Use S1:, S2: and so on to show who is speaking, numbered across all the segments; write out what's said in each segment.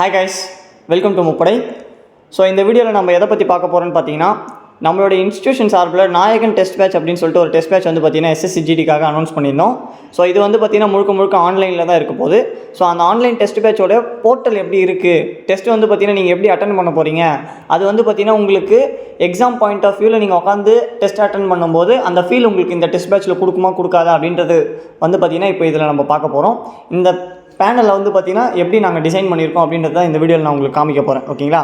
S1: Hi guys welcome to Muppadai so இந்த வீடியோவில் நம்ம எதை பற்றி பார்க்க போகிறோம்னு பார்த்தீங்கன்னா நம்மளோட இன்ஸ்டியூஷன் சார்பில் நாயகன் டெஸ்ட் பேட்ச் அப்படின்னு சொல்லிட்டு ஒரு டெஸ்ட் பேட்ச் வந்து பார்த்தீங்கன்னா எஸ்எஸ்சிஜிடிக்காக அனௌன்ஸ் பண்ணியிருந்தோம். ஸோ இது வந்து பார்த்தீங்கன்னா முழுக்க முழுக்க ஆன்லைனில் தான் இருக்க போது ஸோ அந்த ஆன்லைன் டெஸ்ட் பேட்சோட போர்ட்டல் எப்படி இருக்குது டெஸ்ட் வந்து பார்த்தீங்கன்னா நீங்கள் எப்படி அட்டன் பண்ண போகிறீங்க அது வந்து பார்த்தீங்கன்னா உங்களுக்கு எக்ஸாம் பாயிண்ட் ஆஃப் வியூவில் நீங்கள் உட்காந்து டெஸ்ட் அட்டன் பண்ணும்போது அந்த ஃபீல் உங்களுக்கு இந்த டெஸ்ட் பேட்ச்சில் கொடுக்குமா கொடுக்காதா அப்படின்றது வந்து பார்த்தீங்கன்னா இப்போ இதில் நம்ம பார்க்க போகிறோம் இந்த பேனலில் வந்து பார்த்தீங்கன்னா எப்படி நாங்கள் டிசைன் பண்ணியிருக்கோம் அப்படின்றத இந்த வீடியோவில் நான் உங்களுக்கு காமிக்க போகிறேன் ஓகேங்களா?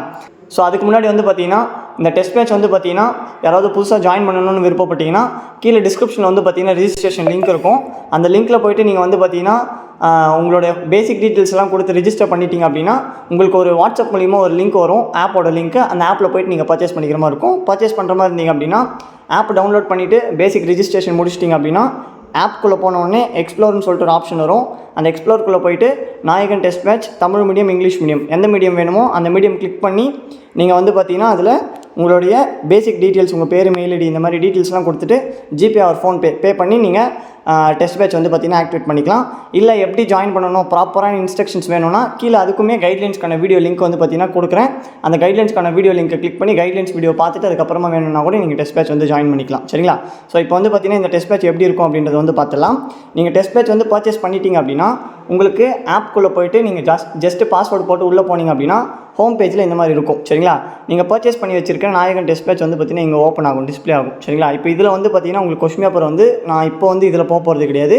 S1: ஸோ அதுக்கு முன்னாடி வந்து பார்த்தீங்கன்னா இந்த டெஸ்ட் பேட்ச் வந்து பார்த்தீங்கன்னா யாராவது புதுசாக ஜாயின் பண்ணணும்னு விருப்பப்பட்டீங்கன்னா கீழே டிஸ்கிரிப்ஷனில் வந்து பார்த்தீங்கன்னா ரிஜிஸ்ட்ரேஷன் லிங்க் இருக்கும். அந்த லிங்க்கில் போயிட்டு நீங்கள் வந்து பார்த்தீங்கன்னா உங்களோட பேசிக் பேசிக் டீட்டெயில்ஸ்லாம் கொடுத்து ரிஜிஸ்டர் பண்ணிட்டீங்க அப்படின்னா உங்களுக்கு ஒரு வாட்ஸ்அப் மூலிமா ஒரு லிங்க் வரும். ஆப்போட லிங்க் அந்த ஆப்பில் போயிட்டு நீங்கள் பர்ச்சேஸ் பண்ணிக்கிற மாதிரி இருக்கும். பர்ச்சேஸ் பண்ணுற மாதிரி இருந்தீங்க அப்படின்னா ஆப் டவுன்லோட் பண்ணிவிட்டு பேசிக் ரிஜிஸ்ட்ரேஷன் முடிச்சிட்டிங்க அப்படின்னா ஆப்குள்ளே போனோடனே எக்ஸ்ப்ளோர்னு சொல்லிட்டு ஒரு ஆப்ஷன் வரும். அந்த எக்ஸ்ப்ளோர்க்குள்ளே போயிட்டு நாயகன் test match Tamil medium English medium. எந்த மீடியம் வேணுமோ அந்த மீடியம் கிளிக் பண்ணி நீங்கள் வந்து பார்த்தீங்கன்னா அதில் உங்களுடைய பேசிக் டீட்டெயில்ஸ் உங்கள் பேர் மெயில் ஐடி இந்த மாதிரி டீட்டெயில்ஸ்லாம் கொடுத்துட்டு ஜிபே ஆர் ஃபோன்பே பே பண்ணி நீங்கள் டெஸ்ட் பேட்ச் வந்து பார்த்தீங்கன்னா ஆக்டிவேட் பண்ணிக்கலாம். இல்லை எப்படி ஜாயின் பண்ணணும் ப்ராப்பரான இன்ஸ்ட்ரக்ஷன்ஸ் வேணும்னா கீழே அதுக்குமே கைட்லைன்ஸ்க்கான வீடியோ லிங்க் வந்து பார்த்தீங்கன்னா கொடுக்குறேன். அந்த கைட்லைன்ஸ்க்கான வீடியோ லிங்க்கை கிளிக் பண்ணி கைட்லைன்ஸ் வீடியோ பார்த்துட்டு அதுக்கப்புறமா வேணும்னா கூட நீங்கள் டெஸ்ட் பேட்ச் வந்து ஜாயின் பண்ணிக்கலாம். சரிங்களா? ஸோ இப்போ வந்து பார்த்தீங்கன்னா இந்த டெஸ்ட் பேட்ச் எப்படி இருக்கும் அப்படின்றத வந்து பார்த்துலாம் நீங்கள் டெஸ்ட் பேட்ச் வந்து பர்ச்சேஸ் பண்ணிட்டீங்க அப்படின்னா உங்களுக்கு ஆப்குள்ளே போயிட்டு நீங்கள் ஜஸ்ட் ஜஸ்ட்டு பாஸ்வேர்டு போட்டு உள்ளே போனீங்க அப்படின்னா ஹோம் பேஜில் இந்த மாதிரி இருக்கும். சரிங்களா? நீங்கள் பர்ச்சேஸ் பண்ணி வச்சிருக்க நாயகன் டெஸ்ட் பேட்ச் வந்து பார்த்தீங்கன்னா இங்கே ஓப்பன் ஆகும் டிஸ்ப்ளே ஆகும். சரிங்களா? இப்போ இதில் வந்து பார்த்தீங்கன்னா உங்களுக்கு கொஸ்டின் பேப்பர் வந்து நான் இப்போ வந்து இதில் போ போக போகிறது கிடையாது.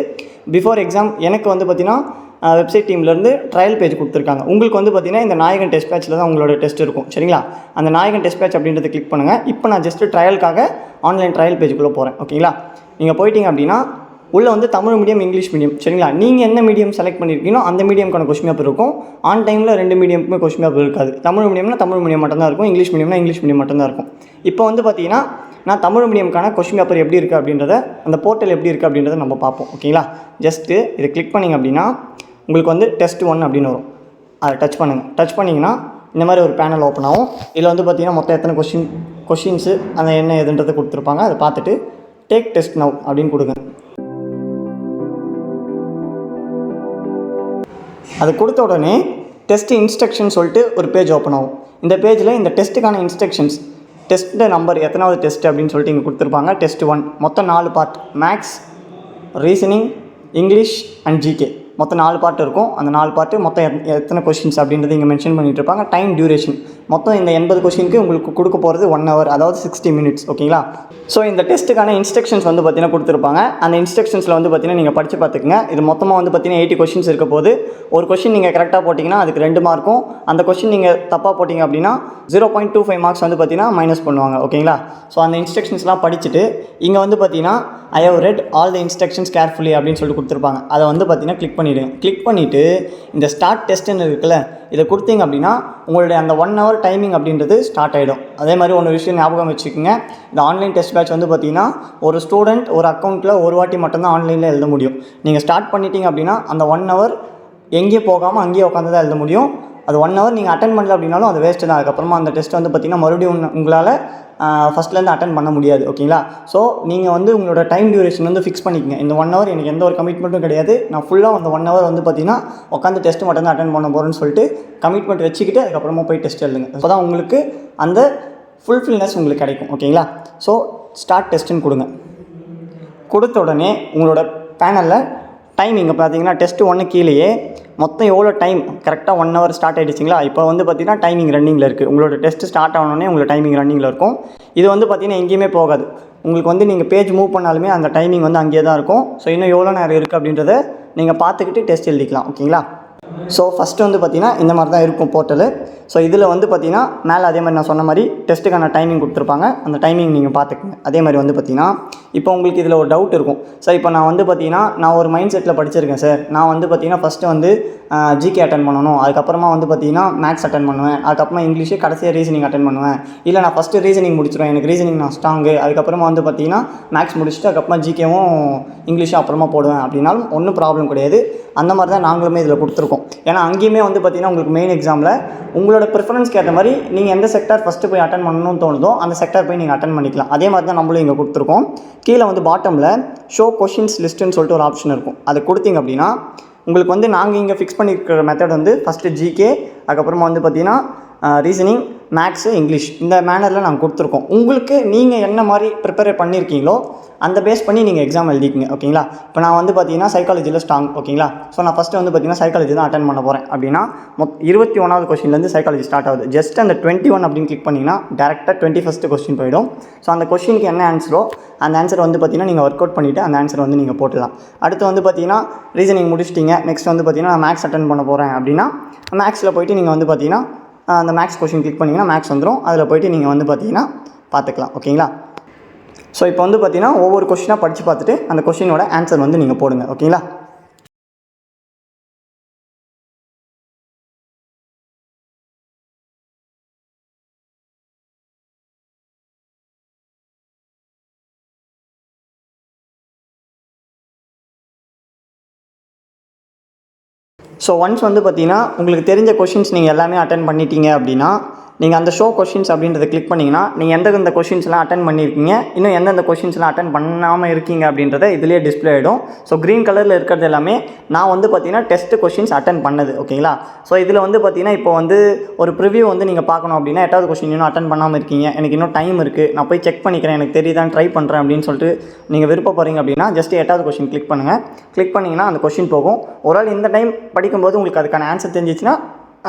S1: பிஃபோர் எக்ஸாம் எனக்கு வந்து பார்த்தீங்கன்னா வெப்சைட் டீம்லேருந்து ட்ரையல் பேஜ் கொடுத்துருக்காங்க. உங்களுக்கு வந்து பார்த்தீங்கன்னா இந்த நாயகன் டெஸ்ட் பேட்சில் தான் உங்களோட டெஸ்ட் இருக்கும். சரிங்களா? அந்த நாயகன் டெஸ்ட் பேட்ச் அப்படின்றத கிளிக் பண்ணுங்கள் இப்போ நான் ஜஸ்ட்டு ட்ரையலுக்காக ஆன்லைன் ட்ரையல் பேஜுக்குள்ளே போகிறேன் ஓகேங்களா? நீங்கள் போயிட்டீங்க அப்படின்னா உள்ளே வந்து தமிழ் மீடியம் இங்கிலீஷ் மீடியம் சரிங்களா? நீங்கள் என்ன மீடியம் செலக்ட் பண்ணியிருக்கீங்களோ அந்த மீடியம்க்கான கொஸ்டின் பேப்பர் இருக்கும். ஆன் டைமில் ரெண்டு மீடியமுக்குமே கொஸ்டின் பேப்பர் இருக்காது. தமிழ் மீடியம்னா தமிழ் மீடியம் மட்டும்தான் இருக்கும். இங்கிலீஷ் மீடியம்னா இங்கிலீஷ் மீடியம் மட்டும்தான் இருக்கும். இப்போ வந்து பார்த்தீங்கன்னா நான் தமிழ் மீடியம்க்கான கொஷின் பேப்பர் எப்படி இருக்குது அப்படின்றத அந்த போர்ட்டல் எப்படி இருக்குது அப்படின்றத நம்ம பார்ப்போம். ஓகேங்களா ஜஸ்ட்டு இதை கிளிக் பண்ணிங்க அப்படின்னா உங்களுக்கு வந்து டெஸ்ட் ஒன் அப்படின்னு வரும். அதை டச் பண்ணுங்கள் டச் பண்ணிங்கன்னா இந்த மாதிரி ஒரு பேனல் ஓப்பன் ஆகும். இதில் வந்து பார்த்தீங்கன்னா மொத்தம் எத்தனை கொஷின் கொஷின்ஸு அந்த என்ன எதுன்றதை கொடுத்துருப்பாங்க. அதை பார்த்துட்டு டேக் டெஸ்ட் நவ் அப்படின்னு கொடுங்க. அது கொடுத்த உடனே டெஸ்ட் இன்ஸ்ட்ரக்ஷன் சொல்லிட்டு ஒரு பேஜ் ஓப்பன் ஆகும். இந்த பேஜில் இந்த டெஸ்ட்டுக்கான இன்ஸ்ட்ரக்ஷன்ஸ் டெஸ்ட்டு நம்பர் எத்தனாவது டெஸ்ட் அப்படின்னு சொல்லிட்டு இங்கே கொடுத்துருப்பாங்க. டெஸ்ட் ஒன் மொத்தம் நாலு part maths reasoning English and GK மொத்தம் நாலு பார்ட் இருக்கும். அந்த நாலு பார்ட்டு மொத்தம் எத்- எத்தனை கொஷின்ஸ் அப்படின்றது இங்கே மென்ஷன் பண்ணிட்டு இருப்பாங்க. டைம் டியூரேஷன் மொத்தம் இந்த எண்பது கொஷினுக்கு உங்களுக்கு கொடுக்க போகிறது ஒன் ஹவர் அதாவது சிக்ஸ்டி மினிட்ஸ் ஓகேங்களா ஸோ இந்த டெஸ்ட்டுக்கான இன்ஸ்ட்ரக்ஷன்ஸ் வந்து பார்த்தீங்கன்னா கொடுத்துருப்பாங்க. அந்த இன்ஸ்ட்ரக்ஷன்ஸில் வந்து பார்த்தீங்கன்னா நீங்கள் படித்து பார்த்துக்குங்க இது மொத்தமாக வந்து பார்த்தீங்கன்னா எயிட்டி கொஷின்ஸ் இருக்க போது ஒரு கொஷின் நீங்கள் கரெக்டாக போட்டிங்கன்னா அதுக்கு ரெண்டு மார்க்கும் அந்த கொஷின் நீங்கள் தப்பாக போட்டிங்க அப்படின்னா zero point two five marks வந்து பார்த்தீங்கன்னா மைனஸ் பண்ணுவாங்க ஓகேங்களா ஸோ அந்த இன்ஸ்ட்ரக்ஷன்ஸ்லாம் படிச்சுட்டு இங்கே வந்து பார்த்தீங்கன்னா I have read all the instructions carefully அப்படின்னு சொல்லிட்டு கொடுத்துருப்பாங்க. அதை வந்து பார்த்தீங்கன்னா கிளிக் பண்ணிவிடுங்க கிளிக் பண்ணிவிட்டு இந்த ஸ்டார்ட் டெஸ்ட்டுன்னு இருக்குல்ல இதை கொடுத்தீங்க அப்படின்னா உங்களுடைய அந்த ஒன் ஹவர் டைமிங் அப்படின்றது ஸ்டார்ட் ஆகிடும் அதே மாதிரி ஒன்று விஷயம் ஞாபகம் வச்சுக்கோங்க. இந்த ஆன்லைன் டெஸ்ட் பேட்ச் வந்து பார்த்தீங்கன்னா ஒரு ஸ்டூடெண்ட் ஒரு அக்கௌண்ட்டில் ஒரு வாட்டி மட்டும்தான் ஆன்லைனில் எழுத முடியும். நீங்கள் ஸ்டார்ட் பண்ணிட்டீங்க அப்படின்னா அந்த ஒன் ஹவர் எங்கேயே போகாமல் அங்கேயே உட்காந்து தான் எழுத முடியும். அது ஒன் ஹவர் நீங்கள் அட்டன் பண்ணல அப்படின்னாலும் அது வேஸ்ட்டு தான். அதுக்கப்புறமா அந்த டெஸ்ட் வந்து பார்த்தீங்கன்னா மறுபடியும் உங்களால் ஃபஸ்ட்லேருந்து அட்டன் பண்ண முடியாது ஓகேங்களா? ஸோ நீங்கள் வந்து உங்களோட டைம் டியூரேஷன் வந்து ஃபிக்ஸ் பண்ணிக்கங்க. இந்த ஒன் ஹவர் எனக்கு எந்த ஒரு கமிட்மெண்ட்டும் கிடையாது. நான் ஃபுல்லாக அந்த ஒன் ஹவர் வந்து பார்த்தீங்கன்னா உட்காந்து டெஸ்ட் மட்டும் தான் அட்டன் பண்ண போகிறேன்னு சொல்லிட்டு கமிட்மெண்ட் வச்சுக்கிட்டு அதுக்கப்புறமா போய் டெஸ்ட் எழுதுங்க. அப்போ தான் உங்களுக்கு அந்த ஃபுல்ஃபில்னஸ் உங்களுக்கு கிடைக்கும் ஓகேங்களா? ஸோ ஸ்டார்ட் டெஸ்ட்டுன்னு கொடுங்க. கொடுத்த உடனே உங்களோட பேனலில் டைம் இங்கே பார்த்தீங்கன்னா டெஸ்ட் ஒன்று கீழேயே மொத்தம் எவ்வளோ டைம் கரெக்டாக ஒன் ஹவர் ஸ்டார்ட் ஆகிடுச்சிங்களா இப்போ வந்து பார்த்தீங்கன்னா டைமிங் ரன்னிங்கில் இருக்குது உங்களோட டெஸ்ட் ஸ்டார்ட் ஆனோடனே உங்களுக்கு டைமிங் ரன்னிங்கில் இருக்கும். இது வந்து பார்த்திங்கன்னா எங்கேயுமே போகாது. உங்களுக்கு வந்து நீங்கள் பேஜ் மூவ் பண்ணாலுமே அந்த டைமிங் வந்து அங்கேயே தான் இருக்கும். ஸோ இன்னும் எவ்வளோ நேரம் இருக்குது அப்படின்றத நீங்கள் பார்த்துக்கிட்டு டெஸ்ட் எழுதிக்கலாம். ஓகேங்களா? ஸோ ஃபஸ்ட்டு வந்து பார்த்தீங்கன்னா இந்த மாதிரி தான் இருக்கும் போர்ட்டலு ஸோ இதில் வந்து பார்த்திங்கன்னா மேலே அதே மாதிரி நான் சொன்ன மாதிரி டெஸ்ட்டுக்கான டைமிங் கொடுத்துருப்பாங்க. அந்த டைமிங் நீங்கள் பார்த்துக்குங்க அதே மாதிரி வந்து பார்த்திங்கன்னா இப்போ உங்களுக்கு இதில் ஒரு டவுட் இருக்கும். சார் இப்போ நான் வந்து பார்த்தீங்கன்னா நான் ஒரு மைண்ட் செட்டில் படிச்சிருக்கேன் சார் நான் வந்து பார்த்தீங்கன்னா ஃபஸ்ட்டு வந்து ஜிகே அட்டன் பண்ணணும். அதுக்கப்புறமா வந்து பார்த்தீங்கன்னா மேக்ஸ் அட்டன் பண்ணுவேன். அதுக்கப்புறமா இங்கிலீஷு கடைசியாக ரீசனிங் அட்டன் பண்ணுவேன். இல்லை நான் ஃபஸ்ட்டு ரீசனிங் முடிச்சிடுவேன் எனக்கு ரீசனிங் நான் ஸ்ட்ராங்கு அதுக்கப்புறமா வந்து பார்த்திங்கன்னா மேக்ஸ் முடிச்சுட்டு அதுக்கப்புறமா ஜிகேவும் இங்கிலீஷும் அப்புறமா போடுவேன். அப்படின்னாலும் ஒன்றும் ப்ராப்ளம் கிடையாது. அந்த மாதிரி தான் நாங்களுமே இதில் கொடுத்துருக்கோம். ஏன்னா அங்கேயுமே வந்து பார்த்திங்கன்னா உங்களுக்கு மெயின் எக்ஸாமில் உங்களோட ப்ரிஃபரன்ஸ்க்கு ஏற்ற மாதிரி நீங்கள் எந்த செக்டார் ஃபஸ்ட்டு போய் அட்டன் பண்ணணும்னு தோணுதோ அந்த செக்டார் போய் நீங்கள் அட்டன் பண்ணிக்கலாம். அதே மாதிரி தான் நம்மளும் இங்கே கொடுத்துருக்கோம். கீழே வந்து பாட்டமில் ஷோ கொஷின்ஸ் லிஸ்ட்டுன்னு சொல்லிட்டு ஒரு ஆப்ஷன் இருக்கும். அதை கொடுத்தீங்க அப்படின்னா உங்களுக்கு வந்து நாங்கள் இங்கே ஃபிக்ஸ் பண்ணியிருக்கிற மெத்தட் வந்து ஃபஸ்ட்டு ஜிகே அதுக்கப்புறமா வந்து பார்த்திங்கன்னா ரீசனிங் மேக்ஸு இங்கிலீஷ் இந்த மேனரில் நாங்கள் கொடுத்துருக்கோம். உங்களுக்கு நீங்கள் என்ன மாதிரி ப்ரிப்பேர் பண்ணியிருக்கீங்களோ அந்த பேஸ் பண்ணி நீங்கள் எக்ஸாம் எழுதிக்கிங்க ஓகேங்களா இப்போ நான் வந்து பார்த்தீங்கன்னா சைக்காலஜியில் ஸ்ட்ராங் ஓகேங்களா ஸோ நான் ஃபஸ்ட்டு வந்து பார்த்தீங்கன்னா சைக்காலஜி தான் அட்டன் பண்ண போகிறேன் அப்படின்னா மொத் இருபத்தி ஒன்றாவது கொஸ்டின்லேருந்து சைக்காலஜி ஸ்டார்ட் ஆகுது. ஜஸ்ட் அந்த டுவெண்ட்டி ஒன் அப்படின்னு கிளிக் பண்ணிங்கன்னா டேரெக்டாக டுவெண்ட்டி ஃபஸ்ட்டு கொஸ்டின் போயிடும். ஸோ அந்த கொஸ்டினுக்கு என்ன ஆன்சரோ அந்த ஆன்சர் வந்து பார்த்தீங்கன்னா நீங்கள் ஒர்க் அவுட் பண்ணிவிட்டு அந்த ஆன்சர் வந்து நீங்கள் போட்டுடலாம் அடுத்து வந்து பார்த்தீங்கன்னா ரீசனிங் முடிச்சிட்டிங்க. நெக்ஸ்ட் வந்து பார்த்தீங்கன்னா நான் மேக்ஸ் அட்டன் பண்ண போகிறேன் அப்படின்னா மேக்ஸில் போயிட்டு நீங்கள் வந்து பார்த்தீங்கன்னா அந்த மேக்ஸ் கொஷின் கிளிக் பண்ணிங்கன்னா மேக்ஸ் வந்துடும் அதில் போயிட்டு நீங்கள் வந்து பார்த்தீங்கன்னா பார்த்துக்கலாம் ஓகேங்களா? ஸோ இப்போ வந்து பார்த்தீங்கன்னா ஒவ்வொரு கொஷினாக படித்து பார்த்துட்டு அந்த கொஷினோட ஆன்சர் வந்து நீங்கள் போடுங்க. ஓகேங்களா? ஸோ ஒன்ஸ் வந்து பார்த்திங்கன்னா உங்களுக்கு தெரிஞ்ச கொஷின்ஸ் நீங்கள் எல்லாமே அட்டன் பண்ணிட்டீங்க அப்படின்னா நீங்கள் அந்த ஷோ கொஷின்ஸ் அப்படின்றத கிளிக் பண்ணிங்கன்னா நீங்கள் எந்தெந்த கொஷின்ஸ்லாம் அட்டன் பண்ணியிருக்கீங்க இன்னும் எந்தெந்த கொஷின்ஸ்லாம் அட்டன் பண்ணாமல் இருக்கீங்க அப்படின்றத இதுலேயே டிஸ்ப்ளே ஆகிடும் ஸோ க்ரீன் கலரில் இருக்கிறது எல்லாமே நான் வந்து பார்த்தீங்கன்னா டெஸ்ட் கொஷின்ஸ் அட்டன் பண்ணது ஓகேங்களா? ஸோ இதில் வந்து பார்த்தீங்கன்னா இப்போ வந்து ஒரு ப்ரிவியூ வந்து நீங்கள் பார்க்கணும் அப்படின்னா எட்டாவது கொஷின் இன்னும் அட்டன் பண்ணாமல் இருக்கீங்க. எனக்கு இன்னும் டைம் இருக்குது நான் போய் செக் பண்ணிக்கிறேன். எனக்கு தெரியுதான் ட்ரை பண்ணுறேன் அப்படின்னு சொல்லிட்டு நீங்கள் விருப்பப்படுறீங்க அப்படின்னா ஜஸ்ட் எட்டாவது கொஷின் கிளிக் பண்ணுங்கள் கிளிக் பண்ணிங்கன்னா அந்த கொஷின் போகும். ஒரு ஆள் இந்த டைம் படிக்கும்போது உங்களுக்கு அதுக்கான ஆன்சர் தெரிஞ்சிச்சுன்னா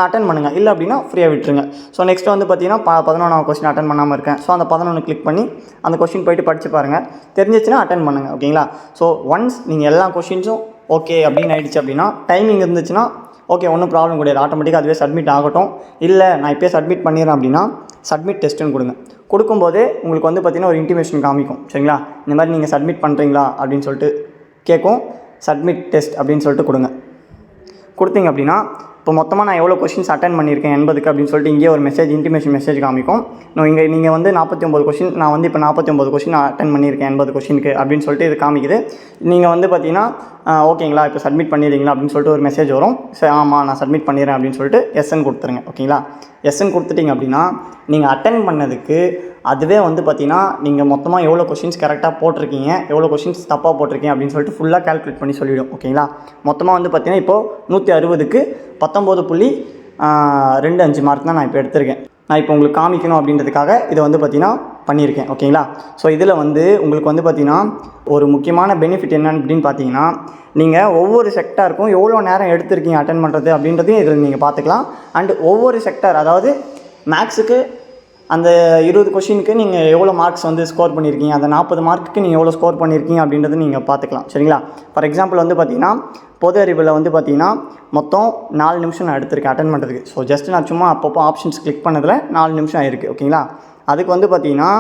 S1: அட்டன் பண்ணுங்கள் இல்லை அப்படின்னா ஃப்ரீயாக விட்டுருங்க. ஸோ நெக்ஸ்ட் வந்து பார்த்தீங்கன்னா ப பதினொன்றாவது கொஸ்டின் அட்டன் பண்ணாமல் இருக்கேன். ஸோ அந்த பதினொன்று கிளிக் பண்ணி அந்த கொஸ்டின் போயிட்டு படித்து பாருங்கள் தெரிஞ்சிச்சுன்னா அட்டன் பண்ணுங்கள் ஓகேங்களா ஸோ ஒன்ஸ் நீங்கள் எல்லா கொஷின்ஸும் ஓகே அப்படின்னு ஆயிடுச்சு அப்படின்னா டைமிங் இருந்துச்சுன்னா ஓகே ஒன்றும் ப்ராப்ளம் கிடையாது. ஆட்டோமேட்டிக்காக அதுவே சப்மிட் ஆகட்டும். இல்லை நான் இப்போயே சப்மிட் பண்ணிடுறேன் அப்படின்னா சப்மிட் டெஸ்ட்டுன்னு கொடுங்க. கொடுக்கும்போதே உங்களுக்கு வந்து பார்த்திங்கன்னா ஒரு இன்டிமேஷன் காமிக்கும் சரிங்களா? இந்த மாதிரி நீங்கள் சப்மிட் பண்ணுறீங்களா அப்படின்னு சொல்லிட்டு கேட்கும். சப்மிட் டெஸ்ட் அப்படின்னு சொல்லிட்டு கொடுங்க. கொடுத்தீங்க அப்படின்னா இப்போ மொத்தமாக நான் எவ்வளோ கொஷின்ஸ் அட்டன் பண்ணியிருக்கேன் எண்பதுக்கு அப்படின்னு சொல்லிட்டு இங்கே ஒரு மெசேஜ் இன்டிமேஷன் மெசேஜ் காமிக்கும். இங்கே நீங்கள் வந்து நாற்பத்தி ஒம்பது கொஷின் நான் வந்து இப்போ நாற்பத்தி ஒம்பது கொஷின் அட்டன் பண்ணியிருக்கேன் எண்பது கொஷினுக்கு அப்படின்னு சொல்லிட்டு இது காமிக்குது. நீங்கள் வந்து பார்த்தீங்கன்னா ஓகேங்களா இப்போ சப்மிட் பண்ணிடுறீங்களா அப்படின்னு சொல்லிட்டு ஒரு மெசேஜ் வரும். சரி ஆமாம் நான் சப்மிட் பண்ணிடுறேன் அப்படின்னு சொல்லிட்டு எஸ்என் கொடுத்துருங்க ஓகேங்களா எஸ்என் கொடுத்துட்டிங்க அப்படின்னா நீங்கள் அட்டன் பண்ணதுக்கு அதுவே வந்து பார்த்தீங்கன்னா நீங்கள் மொத்தமாக எவ்வளோ கொஷின்ஸ் கரெக்டாக போட்டிருக்கீங்க எவ்வளோ கொஷின்ஸ் தப்பாக போட்டிருக்கீங்க அப்படின்னு சொல்லிட்டு ஃபுல்லாக கால்குலேட் பண்ணி சொல்லிவிடும் ஓகேங்களா மொத்தமாக வந்து பார்த்தீங்கன்னா இப்போது நூற்றி அறுபதுக்கு பத்தொம்போது புள்ளி ரெண்டு அஞ்சு மார்க் தான் நான் இப்போ எடுத்திருக்கேன். நான் இப்போ உங்களுக்கு காமிக்கணும் அப்படின்றதுக்காக இதை வந்து பார்த்தீங்கன்னா பண்ணியிருக்கேன் ஓகேங்களா? ஸோ இதில் வந்து உங்களுக்கு வந்து பார்த்திங்கன்னா ஒரு முக்கியமான பெனிஃபிட் என்னன்னு அப்படின்னு பார்த்தீங்கன்னா நீங்கள் ஒவ்வொரு செக்டாருக்கும் எவ்வளோ நேரம் எடுத்திருக்கீங்க அட்டன் பண்ணுறது அப்படின்றதையும் இதில் நீங்கள் பார்த்துக்கலாம் அண்ட் ஒவ்வொரு செக்டார் அதாவது மேக்ஸுக்கு அந்த இருபது கொஷினுக்கு நீங்கள் எவ்வளோ மார்க்ஸ் வந்து ஸ்கோர் பண்ணியிருக்கீங்க அந்த நாற்பது மார்க்குக்கு நீங்கள் எவ்வளோ ஸ்கோர் பண்ணியிருக்கீங்க அப்படின்றத நீங்கள் பார்த்துக்கலாம். சரிங்களா? ஃபார் எக்ஸாம்பிள் வந்து பார்த்தீங்கன்னா பொது அறிவில் வந்து பார்த்தீங்கன்னா மொத்தம் நாலு நிமிஷம் நான் எடுத்திருக்கேன் அட்டன் பண்ணுறதுக்கு ஸோ ஜஸ்ட் நான் சும்மா அப்பப்போ ஆப்ஷன்ஸ் கிளிக் பண்ணதில் நாலு நிமிஷம் ஆயிருக்கு. ஓகேங்களா? அதுக்கு வந்து பார்த்தீங்கன்னா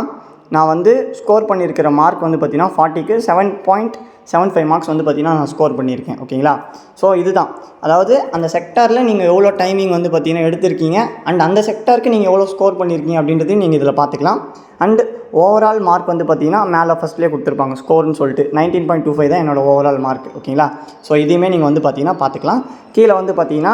S1: நான் வந்து ஸ்கோர் பண்ணியிருக்கிற மார்க் வந்து பார்த்தீங்கன்னா ஃபார்ட்டிக்கு seven point seven five marks வந்து பார்த்தீங்கன்னா நான் ஸ்கோர் பண்ணியிருக்கேன் ஓகேங்களா ஸோ இதுதான். அதாவது அந்த செக்டாரில் நீங்கள் எவ்வளோ டைமிங் வந்து பார்த்தீங்கன்னா எடுத்திருக்கீங்க அண்ட் அந்த செக்டாருக்கு நீங்கள் எவ்வளோ ஸ்கோர் பண்ணியிருக்கீங்க அப்படின்றதையும் நீங்கள் இதில் பார்த்துக்கலாம் அண்ட் ஓவரால் மார்க் வந்து பார்த்தீங்கன்னா மேலே ஃபஸ்ட்லேயே கொடுத்துருப்பாங்க ஸ்கோர்னு சொல்லிட்டு. நைன்டீன் பாயிண்ட் டூ ஃபைவ் தான் என்னோட ஓவரால் மார்க் ஓகேங்களா ஸோ இதையுமே நீங்கள் வந்து பார்த்தீங்கன்னா பார்த்துக்கலாம் கீழே வந்து பார்த்தீங்கன்னா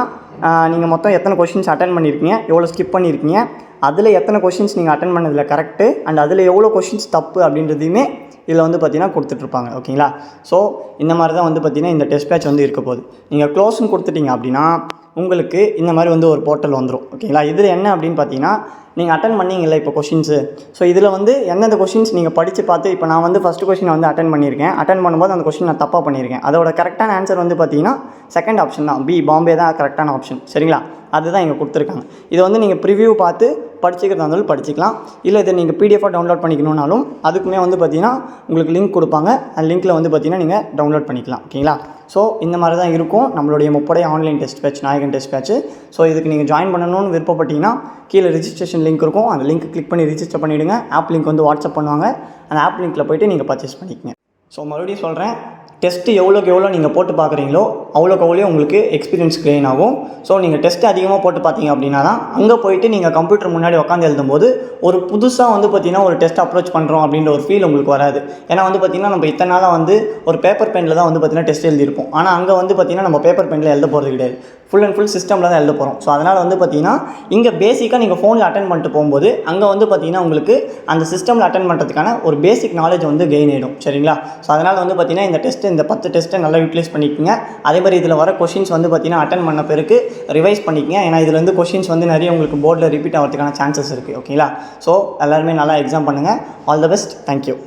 S1: நீங்கள் மொத்தம் எத்தனை கொஷின்ஸ் அட்டன் பண்ணியிருக்கீங்க எவ்வளோ ஸ்கிப் பண்ணியிருக்கீங்க அதில் எத்தனை கொஷின்ஸ் நீங்கள் அட்டன் பண்ணதில் கரெக்டு அண்ட் அதில் எவ்வளோ கொஷின்ஸ் தப்பு அப்படின்றதையுமே இதில் வந்து பார்த்தீங்கன்னா கொடுத்துட்ருப்பாங்க ஓகேங்களா ஸோ இந்த மாதிரி தான் வந்து பார்த்தீங்கன்னா இந்த டெஸ்ட் பேட்ச் வந்து இருக்க போகுது. நீங்கள் க்ளோஸ்னு கொடுத்துட்டீங்க அப்படின்னா உங்களுக்கு இந்த மாதிரி வந்து ஒரு போர்ட்டல் வந்துடும் ஓகேங்களா இதில் என்ன அப்படின்னு பார்த்தீங்கன்னா நீங்கள் அட்டன் பண்ணீங்கல்ல இப்போ கொஷின்ஸு ஸோ இதில் வந்து எந்தெந்த கொஷின்ஸ் நீங்கள் படித்து பார்த்து இப்போ நான் வந்து ஃபஸ்ட்டு கொஷின் வந்து அட்டன் பண்ணியிருக்கேன். அட்டன் பண்ணும்போது அந்த கொஷின் நான் தப்பாக பண்ணியிருக்கேன். அதோட கரெக்டான ஆன்சர் வந்து பார்த்தீங்கன்னா செகண்ட் ஆப்ஷன் தான். பி பாம்பே தான் கரெக்டான ஆப்ஷன் சரிங்களா? அதுதான் இங்கே கொடுத்துருக்காங்க. இதை வந்து நீங்கள் ப்ரிவியூ பார்த்து படிச்சுக்கிறதா இருந்தாலும் படிச்சுக்கலாம். இல்லை இதை நீங்கள் பிடிஎஃபாக டவுன்லோட் பண்ணிக்கணும்னாலும் அதுக்குமே வந்து பார்த்தீங்கன்னா உங்களுக்கு லிங்க் கொடுப்பாங்க. அந்த லிங்க்கில் வந்து பார்த்தீங்கன்னா நீங்கள் டவுன்லோட் பண்ணிக்கலாம். ஓகேங்களா? ஸோ இந்த மாதிரி தான் இருக்கும். நம்மளுடைய முப்படை ஆன்லைன் டெஸ்ட் பேட்ச் நாயகன் டெஸ்ட் பேட்ச் ஸோ இதுக்கு நீங்கள் ஜாயின் பண்ணணும்னு விருப்பப்பட்டீங்கன்னா கீழே ரிஜிஸ்ட்ரேஷன் லிங்க் இருக்கும். அந்த லிங்க் கிளிக் பண்ணி ரிஜிஸ்டர் பண்ணிவிடுங்க ஆப் லிங்க் வந்து வாட்ஸ்அப் பண்ணுவாங்க. அந்த ஆப் லிங்க்கில் போயிட்டு நீங்கள் பர்ச்சேஸ் பண்ணிக்கங்க. ஸோ மறுபடியும் சொல்கிறேன் டெஸ்ட்டு எவ்வளோக்கு எவ்வளோ நீங்கள் போட்டு பார்க்குறீங்களோ அவ்வளோக்கு அவ்வளோ உங்களுக்கு எக்ஸ்பீரியன்ஸ் கெயின் ஆகும். ஸோ நீங்கள் டெஸ்ட்டு அதிகமாக போட்டு பார்த்தீங்க அப்படின்னா தான் அங்கே போயிட்டு நீங்கள் கம்ப்யூட்டர் முன்னாடி உட்காந்து எழுதும்போது ஒரு புதுசாக வந்து பார்த்தீங்கன்னா ஒரு டெஸ்ட் அப்ரோச் பண்ணுறோம் அப்படின்ற ஒரு ஃபீல் உங்களுக்கு வராது. ஏன்னா வந்து பார்த்தீங்கன்னா நம்ம இத்தனை நாளாக வந்து ஒரு பேப்பர் பெனில் தான் வந்து பார்த்தீங்கன்னா டெஸ்ட் எழுதியிருப்போம். ஆனால் அங்கே வந்து பார்த்திங்கன்னா நம்ம பேப்பர் பெனில் எழுத போகிறது கிடையாது. ஃபுல் அண்ட் ஃபுல் சிஸ்டமில் தான் எழுத போகிறோம் ஸோ அதனால் வந்து பார்த்தீங்கன்னா இங்கே பேசிக்காக நீங்கள் ஃபோனில் அட்டன் பண்ணிட்டு போகும்போது அங்கே வந்து பார்த்திங்கன்னா உங்களுக்கு அந்த சிஸ்டமில் அட்டன் பண்ணுறதுக்கான ஒரு பேசிக் நாலேஜ் வந்து கெயின் ஆகிடும் சரிங்களா? ஸோ அதனால் வந்து பார்த்தீங்கன்னா இந்த டெஸ்ட்டு இந்த பத்து டெஸ்ட்டை நல்லா யூட்டிலைஸ் பண்ணிக்கோங்க. அதே மாதிரி இதில் வர கொஷின்ஸ் வந்து பார்த்தீங்கன்னா அட்டன் பண்ண பிறகு ரிவைஸ் பண்ணிக்கங்க. ஏன்னா இதில் இருந்து கொஷின்ஸ் வந்து நிறைய உங்களுக்கு போர்டில் ரிப்பீட் ஆகிறதுக்கான சான்சஸ் இருக்குது ஓகேங்களா ஸோ எல்லாருமே நல்லா எக்ஸாம் பண்ணுங்கள் ஆல் த பெஸ்ட் தேங்க்யூ